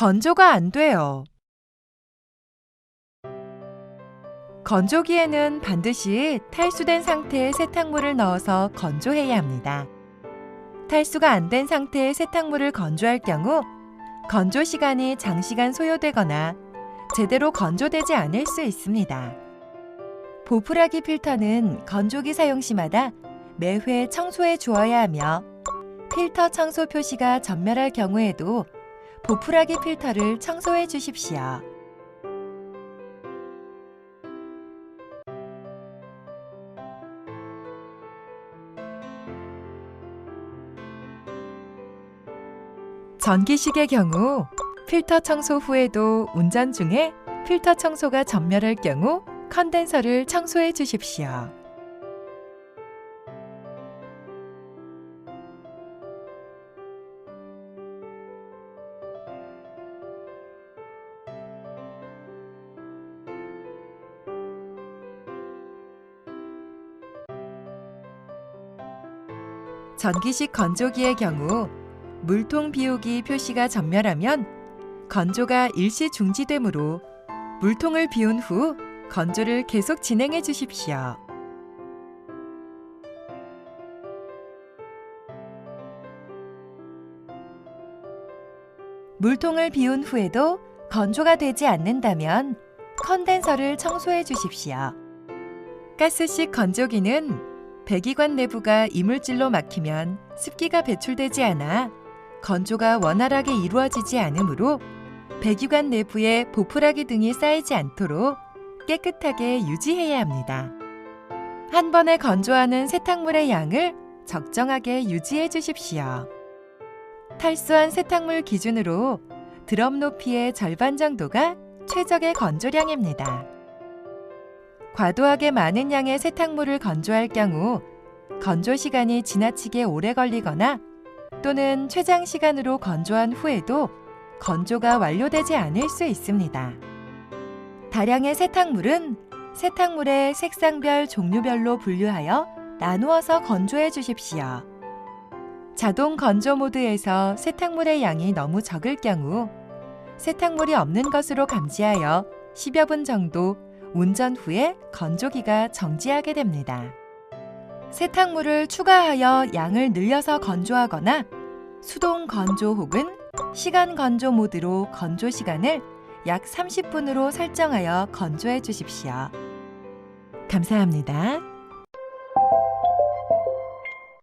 건조가 안 돼요. 건조기에는 반드시 탈수된 상태의 세탁물을 넣어서 건조해야 합니다. 탈수가 안 된 상태의 세탁물을 건조할 경우 건조 시간이 장시간 소요되거나 제대로 건조되지 않을 수 있습니다. 보풀하기 필터는 건조기 사용 시마다 매회 청소해 주어야 하며 필터 청소 표시가 전멸할 경우에도 보풀하기 필터를 청소해 주십시오. 전기식의 경우 필터 청소 후에도 운전 중에 필터 청소가 전멸할 경우 컨덴서를 청소해 주십시오. 전기식 건조기의 경우 물통 비우기 표시가 전멸하면 건조가 일시 중지되므로 물통을 비운 후 건조를 계속 진행해 주십시오. 물통을 비운 후에도 건조가 되지 않는다면 컨덴서를 청소해 주십시오. 가스식 건조기는 배기관 내부가 이물질로 막히면 습기가 배출되지 않아 건조가 원활하게 이루어지지 않으므로 배기관 내부에 보풀하기 등이 쌓이지 않도록 깨끗하게 유지해야 합니다. 한 번에 건조하는 세탁물의 양을 적정하게 유지해 주십시오. 탈수한 세탁물 기준으로 드럼 높이의 절반 정도가 최적의 건조량입니다. 과도하게 많은 양의 세탁물을 건조할 경우 건조 시간이 지나치게 오래 걸리거나 또는 최장 시간으로 건조한 후에도 건조가 완료되지 않을 수 있습니다. 다량의 세탁물은 세탁물의 색상별 종류별로 분류하여 나누어서 건조해 주십시오. 자동 건조 모드에서 세탁물의 양이 너무 적을 경우 세탁물이 없는 것으로 감지하여 10여 분 정도 운전 후에 건조기가 정지하게 됩니다. 세탁물을 추가하여 양을 늘려서 건조하거나 수동 건조 혹은 시간 건조 모드로 건조 시간을 약 30분으로 설정하여 건조해 주십시오. 감사합니다.